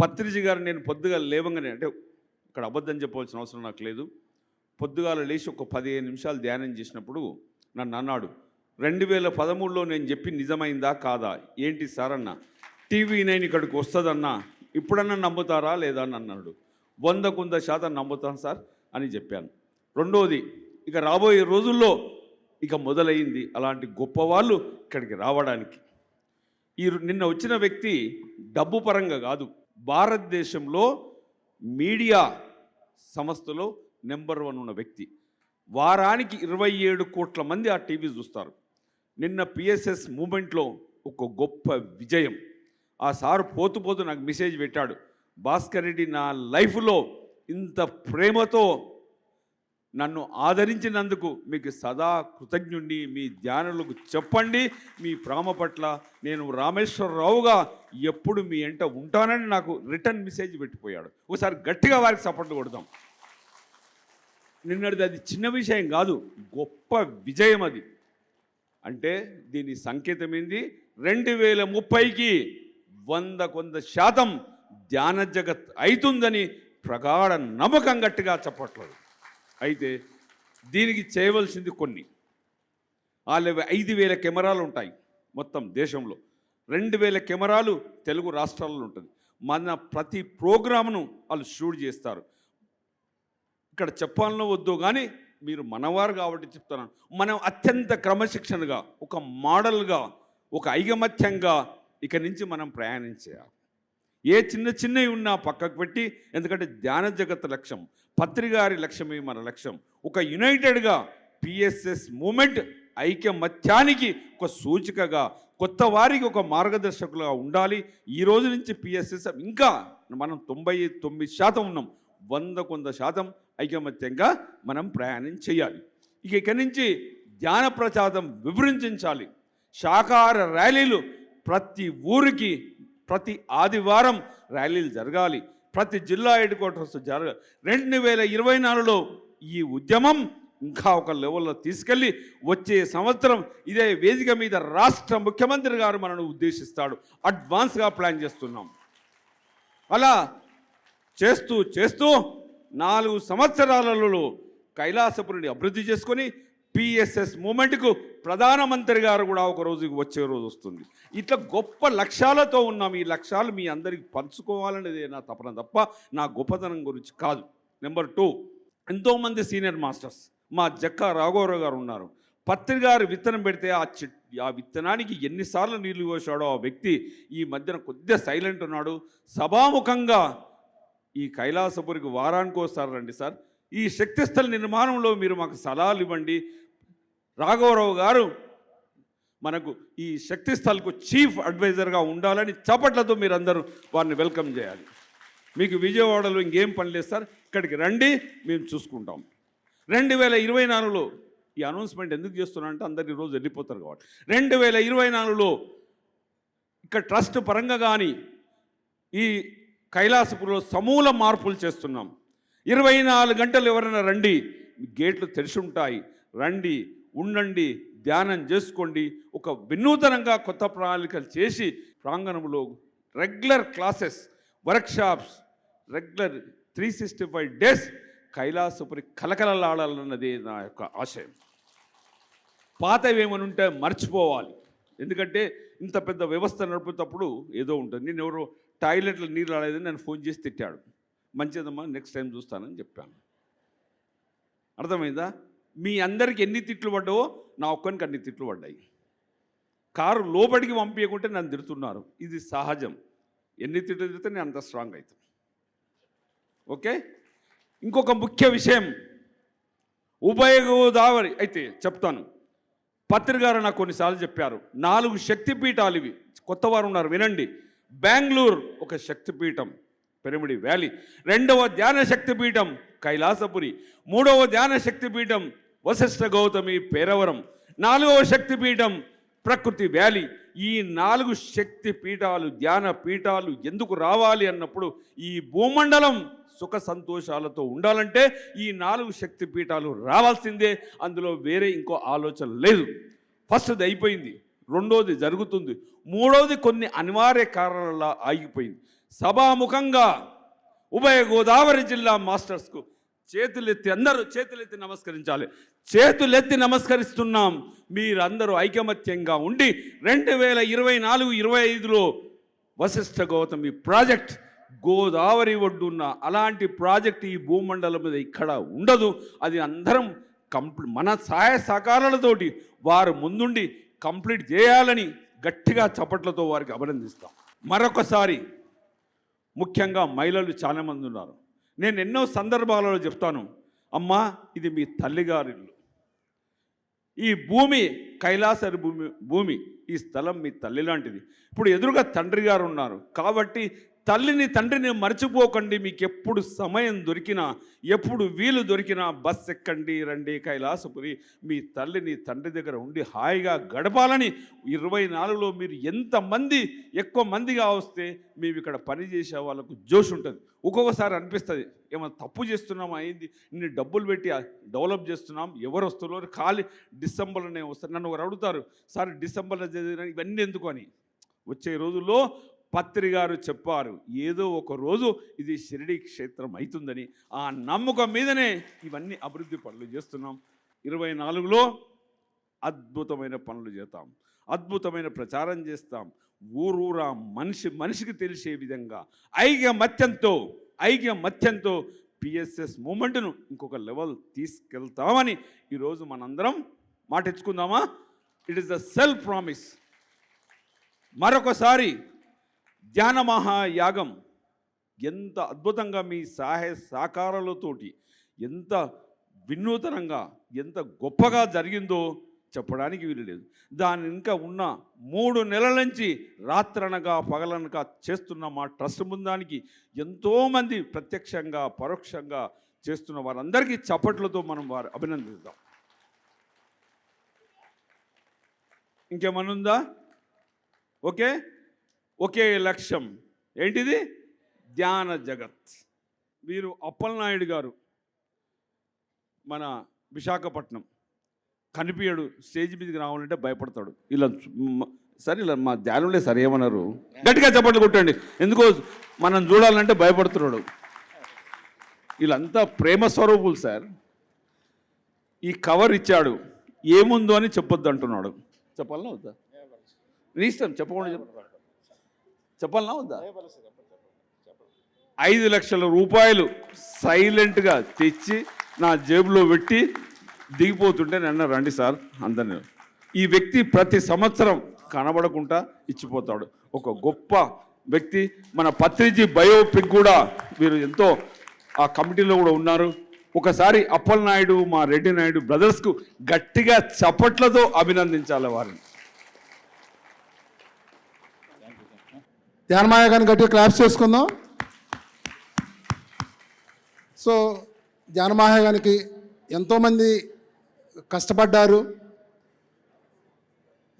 పత్రిజ గారు నేను పొద్దుగా లేవంగానే అంటే ఇక్కడ అబద్ధం చెప్పవలసిన అవసరం నాకు లేదు. పొద్దుగాల లేచి ఒక పదిహేను నిమిషాలు ధ్యానం చేసినప్పుడు నన్ను అన్నాడు రెండు వేల పదమూడులో నేను చెప్పి నిజమైందా కాదా? ఏంటి సార్ అన్న టీవీ నైన్ ఇక్కడికి వస్తుందన్నా? ఇప్పుడన్నా నమ్ముతారా లేదా? అని అన్నాడు. వందకు వంద శాతం నమ్ముతాను సార్ అని చెప్పాను. రెండోది ఇక రాబోయే రోజుల్లో ఇక మొదలైంది అలాంటి గొప్ప వాళ్ళు ఇక్కడికి రావడానికి. ఈ నిన్న వచ్చిన వ్యక్తి డబ్బు పరంగా కాదు. భారతదేశంలో మీడియా సంస్థలో నెంబర్ వన్ ఉన్న వ్యక్తి. వారానికి ఇరవై ఏడు కోట్ల మంది ఆ టీవీ చూస్తారు. నిన్న పిఎస్ఎస్ మూమెంట్లో ఒక గొప్ప విజయం. ఆ సారు పోతు పోతు నాకు మెసేజ్ పెట్టాడు. భాస్కర్ రెడ్డి నా లైఫ్లో ఇంత ప్రేమతో నన్ను ఆదరించినందుకు మీకు సదా కృతజ్ఞుణ్ణి. మీ ధ్యానులకు చెప్పండి. మీ ప్రేమ పట్ల నేను రామేశ్వరరావుగా ఎప్పుడు మీ ఎంట ఉంటానని నాకు రిటర్న్ మెసేజ్ పెట్టిపోయాడు. ఒకసారి గట్టిగా వారికి సపోర్ట్ కొడదాం. నిన్నటిది అది చిన్న విషయం కాదు గొప్ప విజయం అది. అంటే దీని సంకేతం ఏంది? రెండు వేల ముప్పైకి వంద కొంత శాతం ధ్యాన జగత్ అవుతుందని ప్రగాఢ నమ్మకం గట్టిగా చెప్పట్లేదు. అయితే దీనికి చేయవలసింది కొన్ని. వాళ్ళ ఐదు వేల కెమెరాలు ఉంటాయి మొత్తం దేశంలో. రెండు వేల కెమెరాలు తెలుగు రాష్ట్రాల్లో ఉంటుంది. మన ప్రతి ప్రోగ్రామ్ను వాళ్ళు షూట్ చేస్తారు. ఇక్కడ చెప్పాలనో వద్దు కానీ మీరు మనవారు కాబట్టి చెప్తున్నాను. మనం అత్యంత క్రమశిక్షణగా ఒక మోడల్గా ఒక ఐకమత్యంగా ఇక నుంచి మనం ప్రయాణించేయాలి. ఏ చిన్న చిన్నవి ఉన్నా పక్కకు పెట్టి ఎందుకంటే ధ్యాన జగత్ లక్ష్యం పత్రికారి లక్ష్యమే మన లక్ష్యం. ఒక యునైటెడ్గా పిఎస్ఎస్ మూమెంట్ ఐకమత్యానికి ఒక సూచికగా కొత్త వారికి ఒక మార్గదర్శకులుగా ఉండాలి. ఈ రోజు నుంచి పిఎస్ఎస్ ఇంకా మనం తొంభై తొమ్మిది శాతం ఉన్నాం. వంద కొంద శాతం ఐకమత్యంగా మనం ప్రయాణం చేయాలి. ఇక ఇక్కడి నుంచి ధ్యాన ప్రచారం వివరించాలి శాకాహార ర్యాలీలు ప్రతి ఊరికి ప్రతి ఆదివారం ర్యాలీలు జరగాలి. ప్రతి జిల్లా హెడ్ క్వార్టర్స్ జరగాలి రెండు వేల ఇరవై నాలుగులో ఈ ఉద్యమం ఇంకా ఒక లెవెల్లో తీసుకెళ్ళి వచ్చే సంవత్సరం ఇదే వేదిక మీద రాష్ట్ర ముఖ్యమంత్రి గారు మనను ఉద్దేశిస్తాడు. అడ్వాన్స్గా ప్లాన్ చేస్తున్నాం. అలా చేస్తూ చేస్తూ నాలుగు సంవత్సరాలలో కైలాసపురిని అభివృద్ధి చేసుకొని పిఎస్ఎస్ మూమెంట్కు ప్రధానమంత్రి గారు కూడా ఒక రోజుకి వచ్చే రోజు వస్తుంది. ఇట్లా గొప్ప లక్ష్యాలతో ఉన్నాం ఈ లక్ష్యాలు మీ అందరికి పంచుకోవాలనేది నా తపన తప్ప నా గొప్పతనం గురించి కాదు. నెంబర్ టూ ఎంతోమంది సీనియర్ మాస్టర్స్ మా జక్క రాఘవరావు గారు ఉన్నారు. పత్రి గారు విత్తనం పెడితే ఆ చెట్ ఆ విత్తనానికి ఎన్నిసార్లు నీళ్ళు పోసాడో ఆ వ్యక్తి ఈ మధ్యన కొద్దిగా సైలెంట్ ఉన్నాడు. సభాముఖంగా ఈ కైలాసపురికి వారానికి వస్తారు రండి సార్. ఈ శక్తిస్థల నిర్మాణంలో మీరు మాకు సలహాలు ఇవ్వండి. రాఘవరావు గారు మనకు ఈ శక్తిస్థల్కు చీఫ్ అడ్వైజర్గా ఉండాలని చప్పట్లతో మీరందరూ వారిని వెల్కమ్ చేయాలి. మీకు విజయవాడలో ఇంకేం పని లేదు సార్. ఇక్కడికి రండి మేము చూసుకుంటాం. రెండు వేల ఇరవై నాలుగులో ఈ అనౌన్స్మెంట్ ఎందుకు చేస్తున్నా అంటే అందరు ఈరోజు వెళ్ళిపోతారు కాబట్టి. రెండు వేల ఇరవై నాలుగులో ఇక్కడ ట్రస్ట్ పరంగా కానీ ఈ కైలాసపురంలో సమూల మార్పులు చేస్తున్నాం. ఇరవై నాలుగు గంటలు ఎవరైనా రండి గేట్లు తెరిచి ఉంటాయి. రండి ఉండండి ధ్యానం చేసుకోండి ఒక వినూతనంగా కొత్త ప్రణాళికలు చేసి ప్రాంగణంలో regular classes workshops regular three sixty five days Kailasapuri కలకలలాడాలన్నది నా యొక్క ఆశయం. పాతవి ఉంటే మర్చిపోవాలి. ఎందుకంటే ఇంత పెద్ద వ్యవస్థ నడుపుతప్పుడు ఏదో ఉంటుంది. నేను ఎవరో టాయిలెట్లో నీళ్ళు రాలేదని నన్ను ఫోన్ చేసి తిట్టాడు. మంచిదమ్మా నెక్స్ట్ టైం చూస్తానని చెప్పాను. అర్థమైందా? మీ అందరికి ఎన్ని తిట్లు పడ్డావో నా ఒక్కరికి అన్ని తిట్లు పడ్డాయి. కారు లోపలికి పంపించకుంటే నన్ను తిడుతున్నారు. ఇది సహజం. ఎన్ని తిట్లు తిడితే నేను అంత స్ట్రాంగ్ అవుతాను ఓకే? ఇంకొక ముఖ్య విషయం. ఉభయ గోదావరి అయితే చెప్తాను. పత్రికారు నాకు కొన్నిసార్లు చెప్పారు. నాలుగు శక్తిపీఠాలు ఇవి. కొత్త వారు ఉన్నారు వినండి. బెంగళూరు ఒక శక్తిపీఠం పెరిమిడి వ్యాలీ. రెండవ ధ్యాన శక్తిపీఠం కైలాసపురి. మూడవ ధ్యాన శక్తిపీఠం వశిష్ఠ గౌతమి పేరవరం నాలుగవ శక్తిపీఠం ప్రకృతి వ్యాలీ. ఈ నాలుగు శక్తి పీఠాలు ధ్యాన పీఠాలు ఎందుకు రావాలి అన్నప్పుడు ఈ భూమండలం సుఖ సంతోషాలతో ఉండాలంటే ఈ నాలుగు శక్తి పీఠాలు రావాల్సిందే. అందులో వేరే ఇంకో ఆలోచన లేదు. ఫస్ట్ది అయిపోయింది రెండోది జరుగుతుంది మూడోది కొన్ని అనివార్య కారణాల ఆగిపోయింది. సభాముఖంగా ఉభయ గోదావరి జిల్లా మాస్టర్స్కు చేతులెత్తి అందరూ చేతులెత్తి నమస్కరించాలి. చేతులెత్తి నమస్కరిస్తున్నాం. మీరందరూ ఐకమత్యంగా ఉండి రెండు వేల ఇరవై నాలుగు ఇరవై ఐదులో వశిష్ఠ గౌతమి ప్రాజెక్ట్ గోదావరి ఒడ్డున్న అలాంటి ప్రాజెక్ట్ ఈ భూమండలం మీద ఇక్కడ ఉండదు. అది అందరం కంప్లీ మన సహాయ సహకారాలతోటి వారు ముందుండి కంప్లీట్ చేయాలని గట్టిగా చప్పట్లతో వారికి అభినందిస్తాం. మరొకసారి ముఖ్యంగా మహిళలు చాలామంది ఉన్నారు. నేను ఎన్నో సందర్భాలలో చెప్తాను అమ్మా ఇది మీ తల్లిగారిల్లు. ఈ భూమి కైలాసరి భూమి భూమి ఈ స్థలం మీ తల్లి లాంటిది ఇప్పుడు ఎదురుగా తండ్రి గారు ఉన్నారు కాబట్టి తల్లిని తండ్రిని మర్చిపోకండి మీకు ఎప్పుడు సమయం దొరికినా ఎప్పుడు వీలు దొరికినా బస్ ఎక్కండి రండి కైలాసపురి. మీ తల్లిని తండ్రి దగ్గర ఉండి హాయిగా గడపాలని ఇరవై నాలుగులో మీరు ఎంతమంది ఎక్కువ మందిగా వస్తే మేము ఇక్కడ పని చేసే వాళ్ళకు జోష్ ఉంటుంది. ఒక్కొక్కసారి అనిపిస్తుంది ఏమైనా తప్పు చేస్తున్నామా అయింది నిన్ను డబ్బులు పెట్టి డెవలప్ చేస్తున్నాం ఎవరు వస్తున్నారు? ఖాళీ డిసెంబర్లోనే వస్తారు. నన్ను ఒకరు అడుగుతారు సార్ డిసెంబర్లో చదివిన ఇవన్నీ ఎందుకు అని. వచ్చే రోజుల్లో పత్రి గారు చెప్పారు ఏదో ఒక రోజు ఇది షిరిడి క్షేత్రం అవుతుందని ఆ నమ్మకం మీదనే ఇవన్నీ అభివృద్ధి పనులు చేస్తున్నాం. ఇరవై నాలుగులో అద్భుతమైన పనులు చేస్తాం అద్భుతమైన ప్రచారం చేస్తాం. ఊరూరా మనిషి మనిషికి తెలిసే విధంగా ఐకమత్యంతో ఐకమత్యంతో పిఎస్ఎస్ మూమెంట్ను ఇంకొక లెవెల్ తీసుకెళ్తామని ఈరోజు మనందరం మాట ఇచ్చుకుందామా it is the self promise. మరొకసారి ధ్యాన మహాయాగం ఎంత అద్భుతంగా మీ సహాయ సహకారాలతోటి ఎంత వినూతనంగా ఎంత గొప్పగా జరిగిందో చెప్పడానికి వీలు లేదు. దాని ఇంకా ఉన్న మూడు నెలల నుంచి రాత్రనగా పగలనగా చేస్తున్న మా ట్రస్ట్ బృందానికి ఎంతోమంది ప్రత్యక్షంగా పరోక్షంగా చేస్తున్న వారందరికీ చప్పట్లతో మనం వారు అభినందిద్దాం. ఇంకేమనుందా ఓకే? ఒకే లక్ష్యం. ఏంటిది? ధ్యాన జగత్. వీరు అప్పలనాయుడు గారు మన విశాఖపట్నం. కనిపించడు స్టేజ్ మీదకి రావాలంటే భయపడతాడు. ఇలా సరే ఇలా మా ధ్యానంలే సరే ఏమన్నారు? గట్టిగా చప్పట్లు కొట్టండి. ఎందుకో మనం చూడాలంటే భయపడుతున్నాడు. వీళ్ళంతా ప్రేమ స్వరూపులు సార్. ఈ కవర్ ఇచ్చాడు. ఏముందో అని చెప్పొద్దు అంటున్నాడు చెప్పాలనా వద్దా? నీ ఇష్టం చెప్పకుండా చెప్ప. చెప్పాలనా వద్దా? ఐదు లక్షల రూపాయలు సైలెంట్గా తెచ్చి నా జేబులో పెట్టి దిగిపోతుంటే నన్ను రండి సార్ అందరిని. ఈ వ్యక్తి ప్రతి సంవత్సరం కనబడకుండా ఇచ్చిపోతాడు. ఒక గొప్ప వ్యక్తి. మన పత్రిజీ బయోపిక్ కూడా వీరు ఎంతో ఆ కమిటీలో కూడా ఉన్నారు. ఒకసారి అప్పలనాయుడు మా రెడ్డి నాయుడు బ్రదర్స్కు గట్టిగా చప్పట్లతో అభినందించాలి వారిని. ధ్యానమాయ గారిని గట్టిగా క్లాప్స్ చేసుకుందాం. సో ధ్యానమాయ గారికి ఎంతోమంది కష్టపడ్డారు.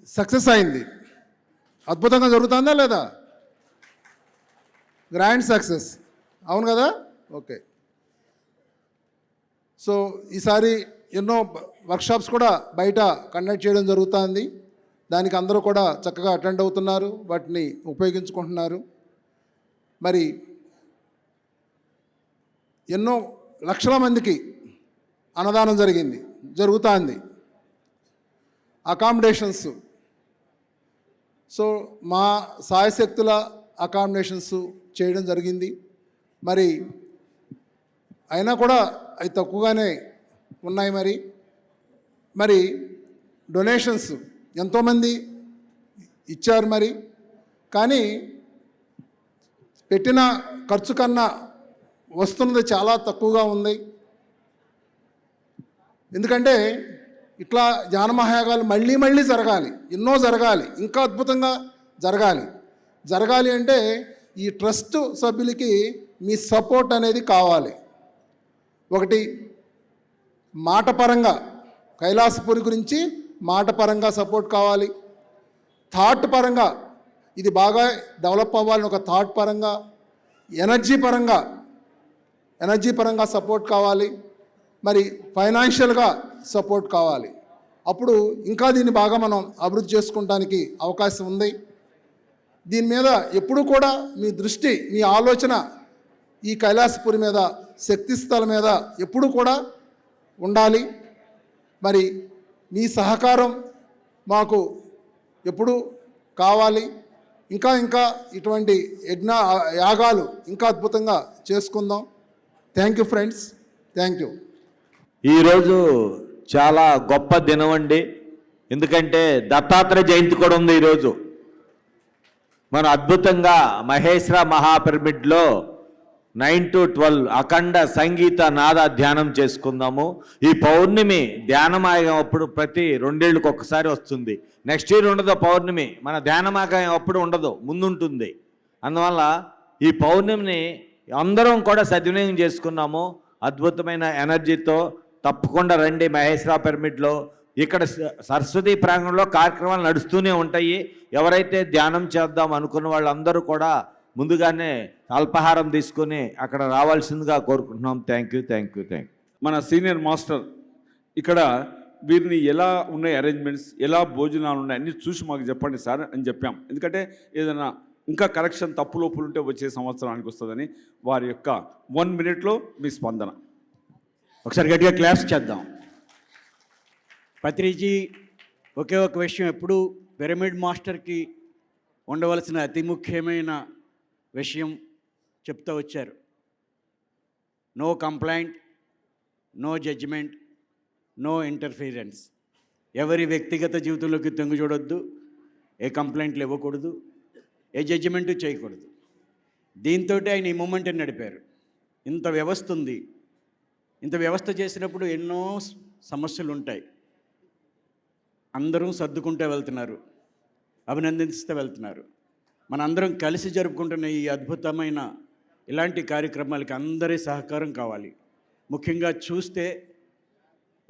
సక్సెస్ అయింది. అద్భుతంగా జరుగుతుందా లేదా? Grand success. అవును కదా? ఓకే. సో ఈసారి ఎన్నో వర్క్షాప్స్ కూడా బయట కండక్ట్ చేయడం జరుగుతుంది. దానికి అందరూ కూడా చక్కగా అటెండ్ అవుతున్నారు వాటిని ఉపయోగించుకుంటున్నారు. మరి ఎన్నో లక్షల మందికి అన్నదానం జరిగింది జరుగుతుంది. అకామిడేషన్స్. సో మా సాయశక్తుల అకామిడేషన్స్ చేయడం జరిగింది. మరి అయినా కూడా అవి తక్కువగానే ఉన్నాయి మరి. మరి డొనేషన్స్. ఎంతోమంది ఇచ్చారు మరి. కానీ పెట్టిన ఖర్చు కన్నా వస్తున్నది చాలా తక్కువగా ఉంది. ఎందుకంటే ఇట్లా జానమహాయాగాలు మళ్ళీ మళ్ళీ జరగాలి. ఎన్నో జరగాలి. ఇంకా అద్భుతంగా జరగాలి. జరగాలి అంటే ఈ ట్రస్ట్ సభ్యులకి మీ సపోర్ట్ అనేది కావాలి. ఒకటి మాట పరంగా కైలాసపురి గురించి మాట పరంగా సపోర్ట్ కావాలి. థాట్ పరంగా ఇది బాగా డెవలప్ అవ్వాలని ఒక థాట్ పరంగా ఎనర్జీ పరంగా ఎనర్జీ పరంగా సపోర్ట్ కావాలి. మరి ఫైనాన్షియల్గా సపోర్ట్ కావాలి. అప్పుడు ఇంకా దీన్ని బాగా మనం అభివృద్ధి చేసుకోవడానికి అవకాశం ఉంది. దీని మీద ఎప్పుడు కూడా మీ దృష్టి మీ ఆలోచన ఈ కైలాసపురి మీద శక్తి స్థల మీద ఎప్పుడు కూడా ఉండాలి. మరి మీ సహకారం మాకు ఎప్పుడు కావాలి. ఇంకా ఇంకా ఇటువంటి యజ్ఞ యాగాలు ఇంకా అద్భుతంగా చేసుకుందాం. Thank you friends. Thank you. ఈరోజు చాలా గొప్ప దినం అండి. ఎందుకంటే దత్తాత్రేయ జయంతి కూడా ఉంది ఈరోజు. మనం అద్భుతంగా మహేశ్వర మహాపిరమిడ్లో నైన్ టు ట్వెల్వ్ అఖండ సంగీత నాద ధ్యానం చేసుకుందాము. ఈ పౌర్ణమి ధ్యానమాయం అప్పుడు ప్రతి రెండేళ్ళకి ఒక్కసారి వస్తుంది. నెక్స్ట్ ఇయర్ ఉండదు పౌర్ణమి. మన ధ్యానమాయం అప్పుడు ఉండదు ముందుంటుంది. అందువల్ల ఈ పౌర్ణమిని అందరం కూడా సద్వినియోగం చేసుకున్నాము. అద్భుతమైన ఎనర్జీతో తప్పకుండా రండి మహేశ్వర పిరమిడ్లో. ఇక్కడ స- సరస్వతి ప్రాంగణంలో కార్యక్రమాలు నడుస్తూనే ఉంటాయి. ఎవరైతే ధ్యానం చేద్దాం అనుకున్న వాళ్ళందరూ కూడా ముందుగానే అల్పాహారం తీసుకొని అక్కడ రావాల్సిందిగా కోరుకుంటున్నాం. Thank you thank you thank మన సీనియర్ మాస్టర్ ఇక్కడ వీరిని ఎలా ఉన్నాయి అరేంజ్మెంట్స్ ఎలా భోజనాలు ఉన్నాయి అన్నీ చూసి మాకు చెప్పండి సార్ అని చెప్పాం. ఎందుకంటే ఏదైనా ఇంకా కరెక్షన్ తప్పు లోపులు ఉంటే వచ్చే సంవత్సరానికి వస్తుందని వారి యొక్క వన్ మినిట్లో మీ స్పందన. ఒకసారి గట్టిగా క్లాప్స్ చేద్దాం. పత్రిజీ ఒకే ఒక విషయం ఎప్పుడు పిరమిడ్ మాస్టర్కి ఉండవలసిన అతి ముఖ్యమైన విషయం చెప్తూ వచ్చారు. No complaint no judgement no interference ఎవరి వ్యక్తిగత జీవితంలోకి తొంగి చూడొద్దు ఏ కంప్లైంట్లు ఇవ్వకూడదు ఏ జడ్జిమెంటు చేయకూడదు. దీంతో ఆయన ఈ మూమెంట్ నడిపారు. ఇంత వ్యవస్థ ఉంది. ఇంత వ్యవస్థ చేసినప్పుడు ఎన్నో సమస్యలు ఉంటాయి. అందరూ సర్దుకుంటూ వెళ్తున్నారు. అభినందిస్తూ వెళ్తున్నారు. మనందరం కలిసి జరుపుకుంటున్న ఈ అద్భుతమైన ఇలాంటి కార్యక్రమాలకి అందరి సహకారం కావాలి. ముఖ్యంగా చూస్తే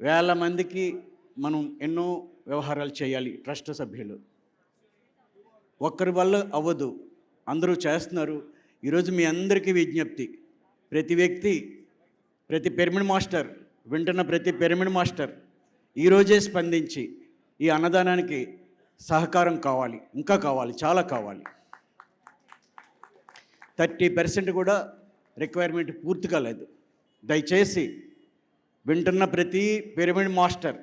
వేల మందికి మనం ఎన్నో వ్యవహారాలు చేయాలి ట్రస్ట్ సభ్యులు. ఒక్కరి వల్ల అవ్వదు. అందరూ చేస్తున్నారు. ఈరోజు మీ అందరికీ విజ్ఞప్తి. ప్రతి వ్యక్తి ప్రతి పిరమిడ్ మాస్టర్ వింటున్న ప్రతి పిరమిడ్ మాస్టర్ ఈరోజే స్పందించి ఈ అన్నదానానికి సహకారం కావాలి. ఇంకా కావాలి చాలా కావాలి. థర్టీ పర్సెంట్ కూడా రిక్వైర్మెంట్ పూర్తి కాలేదు. దయచేసి వింటున్న ప్రతి పిరమిడ్ మాస్టర్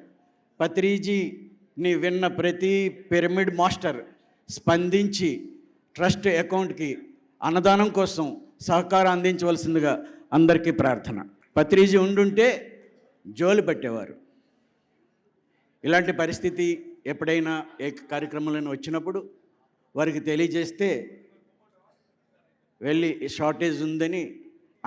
పత్రిజీని విన్న ప్రతి పిరమిడ్ మాస్టర్ స్పందించి ట్రస్ట్ అకౌంట్కి అన్నదానం కోసం సహకారం అందించవలసిందిగా అందరికీ ప్రార్థన. పత్రిజీ ఉండుంటే జోలు పట్టేవారు. ఇలాంటి పరిస్థితి ఎప్పుడైనా ఏ కార్యక్రమంలో వచ్చినప్పుడు వారికి తెలియజేస్తే వెళ్ళి షార్టేజ్ ఉందని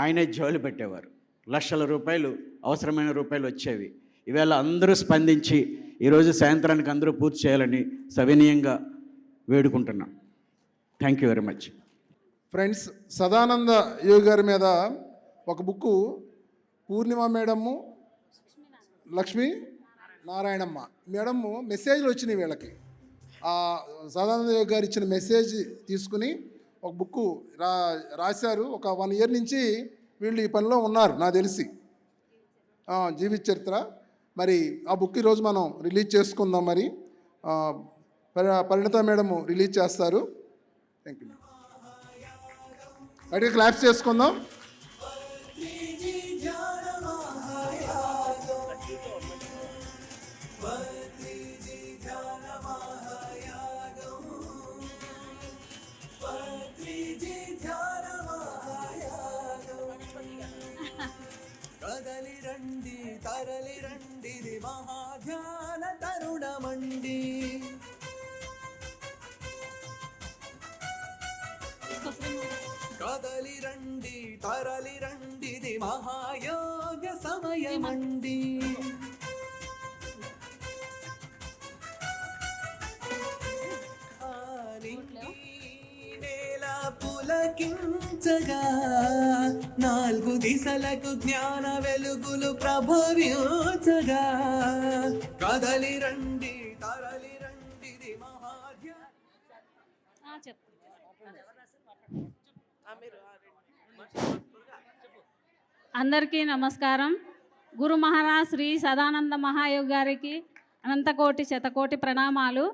ఆయనే జోలు పెట్టేవారు. లక్షల రూపాయలు అవసరమైన రూపాయలు వచ్చేవి. ఈవేళ అందరూ స్పందించి ఈరోజు సాయంత్రానికి అందరూ పూర్తి చేయాలని సవినీయంగా వేడుకుంటున్నాం. Thank you very much friends Sadananda Yogi గారి మీద ఒక book Purnima madam Lakshmi Narayanamma. Madam మెసేజ్లు వచ్చినాయి వీళ్ళకి. సదానంద యోగి గారు ఇచ్చిన మెసేజ్ తీసుకుని ఒక బుక్కు రా రాశారు. ఒక వన్ ఇయర్ నుంచి వీళ్ళు ఈ పనిలో ఉన్నారు నాకు తెలిసి. జీవిత చరిత్ర. మరి ఆ బుక్ ఈరోజు మనం రిలీజ్ చేసుకుందాం మరి. పరి- పరిణిత మేడము రిలీజ్ చేస్తారు. థ్యాంక్ యూ అయితే క్లాప్స్ చేసుకుందాం. నేల పులకించగా నాలుగు దిశలకు జ్ఞాన వెలుగులు ప్రభవించగా. కదలి రండి తరలి రండి మహాధ్య అందరికీ నమస్కారం. గురు మహారాజ్ శ్రీ సదానంద మహాయోగ్ గారికి అనంతకోటి శతకోటి ప్రణామాలు.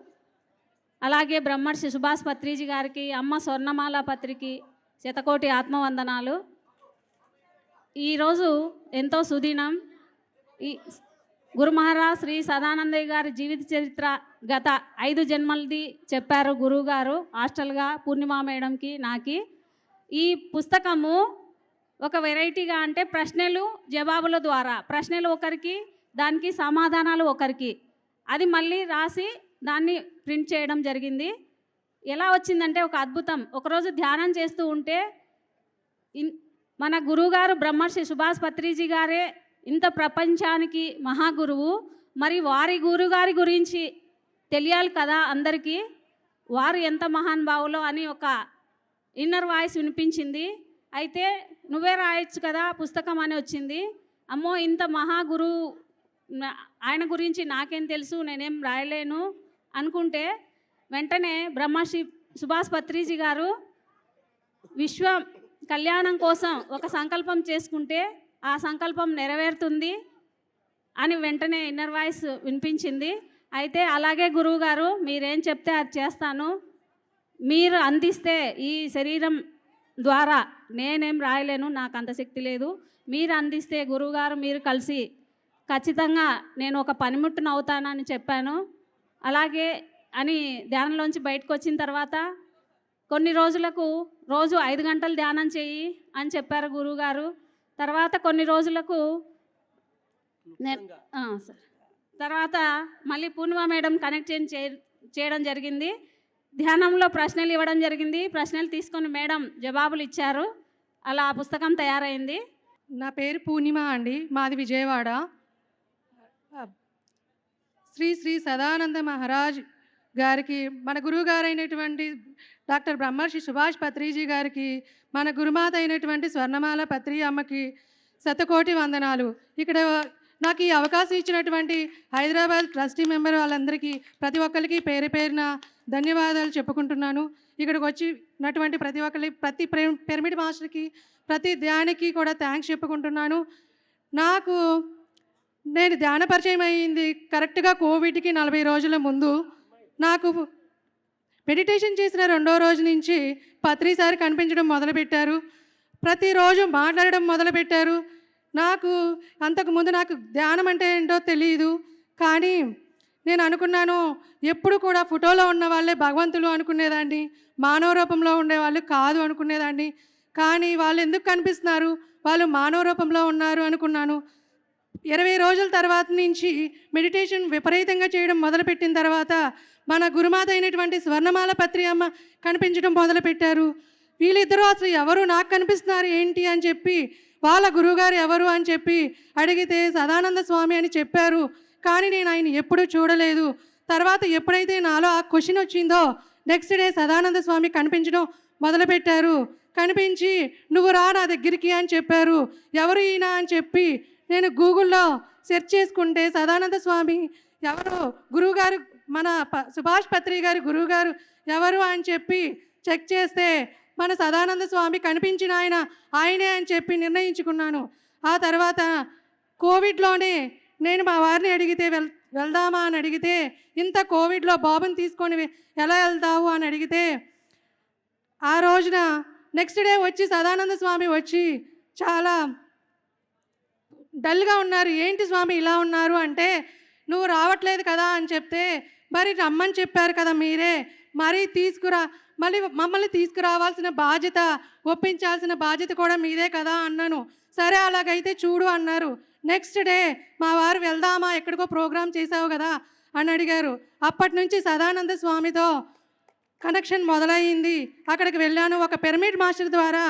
అలాగే బ్రహ్మర్షి సుభాష్ పత్రిజీ గారికి అమ్మ స్వర్ణమాల పత్రికి శతకోటి ఆత్మవందనాలు. ఈరోజు ఎంతో సుదినం. ఈ గురు మహారాజ్ శ్రీ సదానందయ్య గారి జీవిత చరిత్ర గత ఐదు జన్మలది చెప్పారు గురువు గారు హాస్టల్గా పూర్ణిమ మేడంకి నాకి. ఈ పుస్తకము ఒక వెరైటీగా అంటే ప్రశ్నలు జవాబుల ద్వారా. ప్రశ్నలు ఒకరికి దానికి సమాధానాలు ఒకరికి. అది మళ్ళీ రాసి దాన్ని ప్రింట్ చేయడం జరిగింది. ఎలా వచ్చిందంటే ఒక అద్భుతం. ఒకరోజు ధ్యానం చేస్తూ ఉంటే ఇన్ మన గురువుగారు బ్రహ్మర్షి సుభాష్ పత్రిజీ గారే ఇంత ప్రపంచానికి మహాగురువు. మరి వారి గురుగారి గురించి తెలియాలి కదా అందరికీ. వారు ఎంత మహానుభావులో అని ఒక ఇన్నర్ వాయిస్ వినిపించింది. అయితే నువ్వే రాయొచ్చు కదా పుస్తకం అని వచ్చింది. అమ్మో ఇంత మహాగురు ఆయన గురించి నాకేం తెలుసు నేనేం రాయలేను అనుకుంటే వెంటనే బ్రహ్మశ్రీ సుభాష్ పత్రిజీ గారు విశ్వ కళ్యాణం కోసం ఒక సంకల్పం చేసుకుంటే ఆ సంకల్పం నెరవేరుతుంది అని వెంటనే ఇన్నర్ వాయిస్ వినిపించింది. అయితే అలాగే గురువుగారు మీరేం చెప్తే అది చేస్తాను. మీరు అందిస్తే ఈ శరీరం ద్వారా నేనేం రాయలేను నాకు అంత శక్తి లేదు. మీరు అందిస్తే గురువుగారు మీరు కలిసి ఖచ్చితంగా నేను ఒక పనిముట్టును అవుతానని చెప్పాను. అలాగే అని ధ్యానంలోంచి బయటకు వచ్చిన తర్వాత కొన్ని రోజులకు రోజు ఐదు గంటలు ధ్యానం చేయి అని చెప్పారు గురువుగారు. తర్వాత కొన్ని రోజులకు సరే. తర్వాత మళ్ళీ పూర్ణిమ మేడం కనెక్ట్ చేయ చేయడం జరిగింది. ధ్యానంలో ప్రశ్నలు ఇవ్వడం జరిగింది. ప్రశ్నలు తీసుకొని మేడం జవాబులు ఇచ్చారు. అలా ఆ పుస్తకం తయారైంది. నా పేరు పూర్ణిమ అండి. మాది విజయవాడ. శ్రీ శ్రీ సదానంద మహారాజ్ గారికి మన గురువు గారైనటువంటి డాక్టర్ బ్రహ్మర్షి సుభాష్ పత్రిజీ గారికి మన గురుమాత అయినటువంటి స్వర్ణమాల పత్రి అమ్మకి శతకోటి వందనాలు. ఇక్కడ నాకు ఈ అవకాశం ఇచ్చినటువంటి హైదరాబాద్ ట్రస్టీ మెంబర్ వాళ్ళందరికీ ప్రతి ఒక్కరికి పేరు పేరున ధన్యవాదాలు చెప్పుకుంటున్నాను. ఇక్కడికి వచ్చినటువంటి ప్రతి ఒక్కరికి ప్రతి ప్రే- పిరమిడ్ మాస్టర్కి ప్రతి ధ్యానికి కూడా థ్యాంక్స్ చెప్పుకుంటున్నాను. నాకు నేను ధ్యాన పరిచయం అయ్యింది కరెక్ట్గా కోవిడ్కి నలభై రోజుల ముందు. నాకు మెడిటేషన్ చేసిన రెండో రోజు నుంచి పత్రిసారి కనిపించడం మొదలుపెట్టారు. ప్రతిరోజు మాట్లాడడం మొదలుపెట్టారు. నాకు అంతకుముందు నాకు ధ్యానం అంటే ఏంటో తెలియదు కానీ నేను అనుకున్నాను ఎప్పుడు కూడా ఫోటోలో ఉన్న వాళ్ళే భగవంతులు అనుకునేదాన్ని మానవ రూపంలో ఉండేవాళ్ళు కాదు అనుకునేదాన్ని. కానీ వాళ్ళు ఎందుకు కనిపిస్తున్నారు? వాళ్ళు మానవ రూపంలో ఉన్నారు అనుకున్నాను. ఇరవై రోజుల తర్వాత నుంచి మెడిటేషన్ విపరీతంగా చేయడం మొదలుపెట్టిన తర్వాత మన గురుమాత అయినటువంటి స్వర్ణమాల పత్రి అమ్మ కనిపించడం మొదలుపెట్టారు. వీళ్ళిద్దరూ అసలు ఎవరు నాకు కనిపిస్తున్నారు ఏంటి అని చెప్పి వాళ్ళ గురువుగారు ఎవరు అని చెప్పి అడిగితే సదానంద స్వామి అని చెప్పారు. కానీ నేను ఆయన ఎప్పుడూ చూడలేదు. తర్వాత ఎప్పుడైతే నాలో ఆ క్వశ్చన్ వచ్చిందో నెక్స్ట్ డే సదానంద స్వామి కనిపించడం మొదలుపెట్టారు. కనిపించి నువ్వు రా నా దగ్గరికి అని చెప్పారు. ఎవరు ఈయన అని చెప్పి నేను గూగుల్లో సెర్చ్ చేసుకుంటే సదానంద స్వామి ఎవరు? గురువుగారు మన ప- సుభాష్ పత్రి గారి గురువుగారు ఎవరు అని చెప్పి చెక్ చేస్తే మన సదానంద స్వామి కనిపించిన ఆయన ఆయనే అని చెప్పి నిర్ణయించుకున్నాను. ఆ తర్వాత కోవిడ్లోనే నేను మా వారిని అడిగితే వెల్ వెళ్దామా? అని అడిగితే ఇంత కోవిడ్లో బాబుని తీసుకొని ఎలా వెళ్తావు? అని అడిగితే ఆ రోజున నెక్స్ట్ డే వచ్చి సదానంద స్వామి వచ్చి చాలా డల్గా ఉన్నారు. ఏంటి స్వామి ఇలా ఉన్నారు? అంటే నువ్వు రావట్లేదు కదా? అని చెప్తే మరి రమ్మని చెప్పారు కదా మీరే. మరి తీసుకురా మళ్ళీ మమ్మల్ని తీసుకురావాల్సిన బాధ్యత ఒప్పించాల్సిన బాధ్యత కూడా మీదే కదా అన్నాను. సరే అలాగైతే చూడు అన్నారు. నెక్స్ట్ డే మా వారు వెళ్దామా ఎక్కడికో ప్రోగ్రామ్ చేసావు కదా అని అడిగారు. అప్పటి నుంచి సదానంద స్వామితో కనెక్షన్ మొదలయ్యింది. అక్కడికి వెళ్ళాను. ఒక పిరమిడ్ మాస్టర్ ద్వారా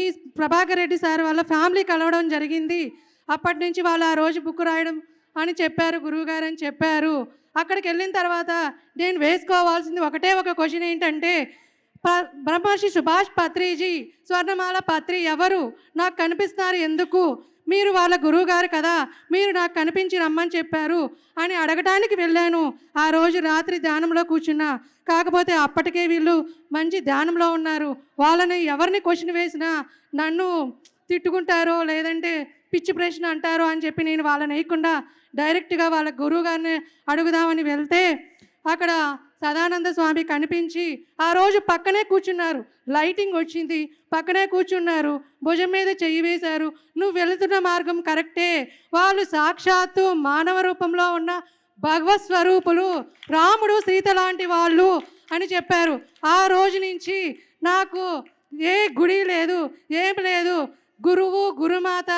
ఈ ప్రభాకర్ రెడ్డి సార్ వాళ్ళ ఫ్యామిలీ కలవడం జరిగింది. అప్పటి నుంచి వాళ్ళు ఆ రోజు బుక్ రాయడం అని చెప్పారు గురువుగారు అని చెప్పారు. అక్కడికి వెళ్ళిన తర్వాత నేను వేసుకోవాల్సింది ఒకటే ఒక క్వశ్చన్ ఏంటంటే బ్రహ్మర్షి సుభాష్ పత్రిజీ స్వర్ణమాల పత్రి ఎవరు? నాకు కనిపిస్తున్నారు ఎందుకు? మీరు వాళ్ళ గురువు గారు కదా మీరు నాకు కనిపించి రమ్మని చెప్పారు అని అడగడానికి వెళ్ళాను. ఆ రోజు రాత్రి ధ్యానంలో కూర్చున్నా. కాకపోతే అప్పటికే వీళ్ళు మంచి ధ్యానంలో ఉన్నారు. వాళ్ళని ఎవరిని క్వశ్చన్ వేసినా నన్ను తిట్టుకుంటారో లేదంటే పిచ్చి ప్రశ్న అంటారో అని చెప్పి నేను వాళ్ళని వేయకుండా డైరెక్ట్గా వాళ్ళ గురువు గారిని అడుగుదామని వెళ్తే అక్కడ సదానంద స్వామి కనిపించి ఆ రోజు పక్కనే కూర్చున్నారు. లైటింగ్ వచ్చింది. పక్కనే కూర్చున్నారు. భుజం మీద చెయ్యి వేశారు. నువ్వు వెళుతున్న మార్గం కరెక్టే. వాళ్ళు సాక్షాత్తు మానవ రూపంలో ఉన్న భగవత్ స్వరూపులు రాముడు సీత లాంటి వాళ్ళు అని చెప్పారు. ఆ రోజు నుంచి నాకు ఏ గుడి లేదు ఏం లేదు. గురువు గురుమాత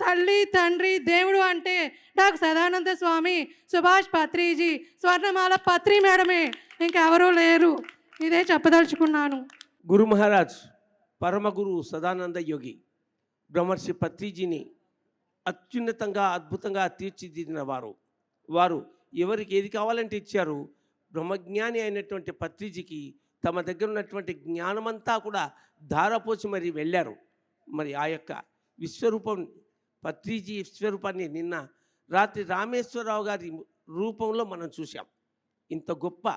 తల్లి తండ్రి దేవుడు అంటే నాకు సదానంద స్వామి సుభాష్ పత్రిజీ స్వర్ణమాల పత్రి మేడమే. ఇంకెవరూ లేరు. ఇదే చెప్పదలుచుకున్నాను. గురు మహారాజ్ పరమగురు సదానంద యోగి బ్రహ్మర్షి పత్రిజీని అత్యున్నతంగా అద్భుతంగా తీర్చిదిద్దిన వారు. వారు ఎవరికి ఏది కావాలంటే ఇచ్చారు బ్రహ్మజ్ఞాని అయినటువంటి పత్రిజీకి తమ దగ్గర ఉన్నటువంటి జ్ఞానమంతా కూడా ధారపోసి మరి వెళ్ళారు. మరి ఆ యొక్క విశ్వరూపం పత్రిజీ స్వరూపాన్ని నిన్న రాత్రి రామేశ్వరరావు గారి రూపంలో మనం చూసాం ఇంత గొప్ప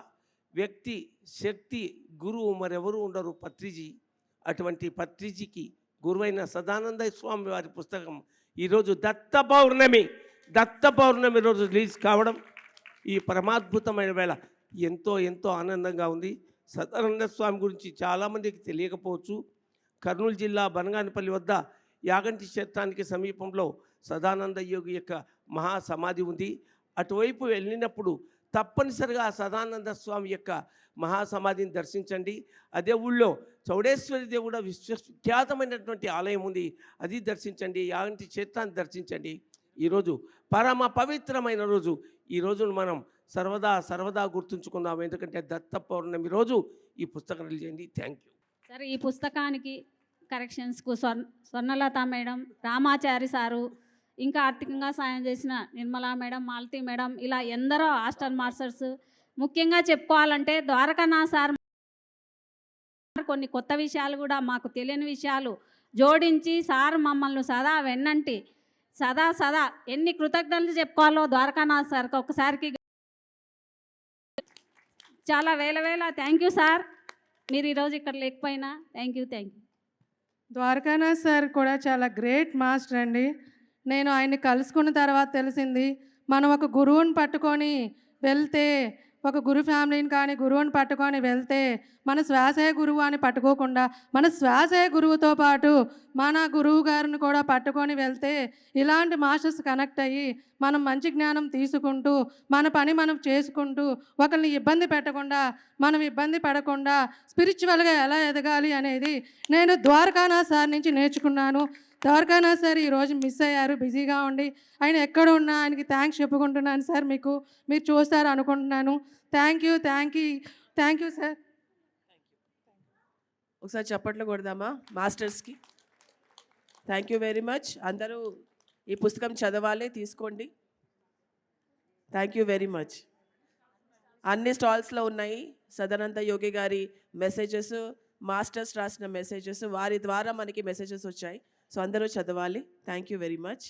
వ్యక్తి శక్తి గురువు మరెవరు ఉండరు పత్రిజీ. అటువంటి పత్రిజీకి గురువైన సదానంద స్వామి వారి పుస్తకం ఈరోజు దత్త పౌర్ణమి. దత్త పౌర్ణమి రోజు రిలీజ్ కావడం ఈ పరమాద్భుతమైన వేళ. ఎంతో ఎంతో ఆనందంగా ఉంది. సదానంద స్వామి గురించి చాలామందికి తెలియకపోవచ్చు. కర్నూలు జిల్లా బనగానపల్లి వద్ద యాగంటి క్షేత్రానికి సమీపంలో సదానంద యోగి యొక్క మహా సమాధి ఉంది. అటువైపు వెళ్ళినప్పుడు తప్పనిసరిగా సదానంద స్వామి యొక్క మహాసమాధిని దర్శించండి. అదే ఊళ్ళో చౌడేశ్వరి దేవుడు విశ్వవిఖ్యాతమైనటువంటి ఆలయం ఉంది. అది దర్శించండి యాగంటి క్షేత్రాన్ని దర్శించండి. ఈరోజు పరమ పవిత్రమైన రోజు. ఈ రోజును మనం సర్వదా సర్వదా గుర్తుంచుకుందాం. ఎందుకంటే దత్త పౌర్ణమి రోజు ఈ పుస్తకం రిలీజ్ చేయండి థ్యాంక్ యూ. సరే ఈ పుస్తకానికి కరెక్షన్స్కు స్వర్ణ స్వర్ణలత మేడం రామాచారి సారు ఇంకా ఆర్థికంగా సాయం చేసిన నిర్మలా మేడం మాలతి మేడం ఇలా ఎందరో హాస్టల్ మాస్టర్స్ ముఖ్యంగా చెప్పుకోవాలంటే ద్వారకానా సార్ కొన్ని కొత్త విషయాలు కూడా మాకు తెలియని విషయాలు జోడించి సార్ మమ్మల్ని సదా వెన్నంటి సదా సదా ఎన్ని కృతజ్ఞతలు చెప్పుకోవాలో ద్వారకానాథ్ సార్కి ఒకసారికి చాలా వేల వేల థ్యాంక్ యూ సార్. మీరు ఈరోజు ఇక్కడ లేకపోయినా thank you thank you. Dwarakanath sir కూడా చాలా గ్రేట్ మాస్టర్ అండి. నేను ఆయన్ని కలుసుకున్న తర్వాత తెలిసింది మనం ఒక గురువుని పట్టుకొని వెళ్తే ఒక గురు ఫ్యామిలీని కానీ గురువుని పట్టుకొని వెళ్తే మన శ్వాసే గురువు అని పట్టుకోకుండా మన శ్వాసే గురువుతో పాటు మన గురువు గారిని కూడా పట్టుకొని వెళ్తే ఇలాంటి మాస్టర్స్ కనెక్ట్ అయ్యి మనం మంచి జ్ఞానం తీసుకుంటూ మన పని మనం చేసుకుంటూ ఒకరిని ఇబ్బంది పెట్టకుండా మనం ఇబ్బంది పడకుండా స్పిరిచువల్గా ఎలా ఎదగాలి అనేది నేను ద్వారకానాథ్ సార్ నుంచి నేర్చుకున్నాను. ద్వారకానాథ్ సార్ ఈరోజు మిస్ అయ్యారు బిజీగా ఉండి. ఆయన ఎక్కడ ఉన్నా ఆయనకి థ్యాంక్స్ చెప్పుకుంటున్నాను సార్ మీకు. మీరు చూస్తారు అనుకుంటున్నాను thank you thank you thank you sir. ఒకసారి చప్పట్లు కొడదామా మాస్టర్స్కి? Thank you very much. అందరూ ఈ పుస్తకం చదవాలి తీసుకోండి. Thank you very much. అన్ని స్టాల్స్లో ఉన్నాయి. సదానంద యోగి గారి మెసేజెస్ మాస్టర్స్ రాసిన మెసేజెస్ వారి ద్వారా మనకి మెసేజెస్ వచ్చాయి. సో అందరూ చదవాలి. Thank you very much.